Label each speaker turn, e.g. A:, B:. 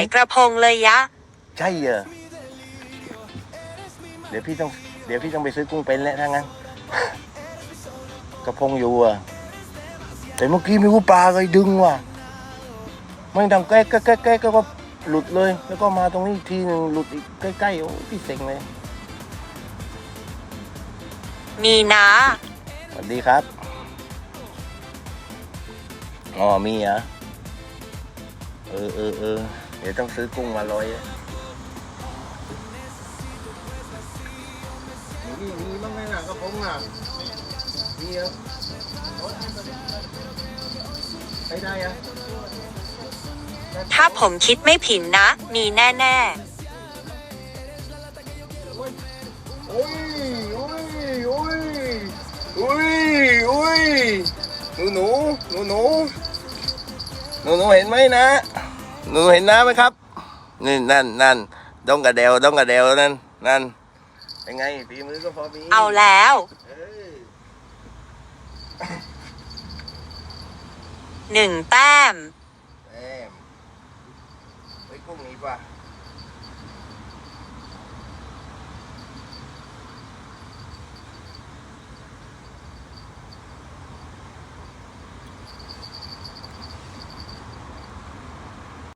A: ายกระพงเลยยะ
B: ใช่เหรอเดี๋ยวพี่ต้อง เดี๋ยวพี่ต้องไปซื้อกุ้งเป็นแล้วถ้างั้น กระพงอยู่อะแต่เมื่อกี้ไมีรู้ปลาเลยดึงว่ะไม่ดังแก๊กแก๊กแก๊กแก๊กก็หลุดเลย แล้วก็มาตรงนี้อีกทีหนึ่งหลุดอีกใกล้ๆโอ้พี่เซ็งเลย
A: มีนะ
B: สวัสดีครับอ๋อมีเหรอเออเออเออ เดี๋ยวต้องซื้อกุ้งมาลอยมีมีบ้างไหมน่ะกระพงอะมีเหรอใช้ได้อะ
A: ถ้าผมคิดไม่ผิดนะ มีแน่
B: โอ้ยโอ้ยโอ้ยโอ้ยโอ้ยหนูหนูหนูหนูหนูหนูเห็นไหมนะ หนูเห็นน้ำไหมครับนี่นั่นนั่นดงกระเดวดงกระเดวนั่นนั่นเป็นไงฝีมือก็พอมี
A: ๆเอาแล้ว
B: เออ
A: หนึ่งแต้ม
B: แหมไปกุ้งนี้ป่ะ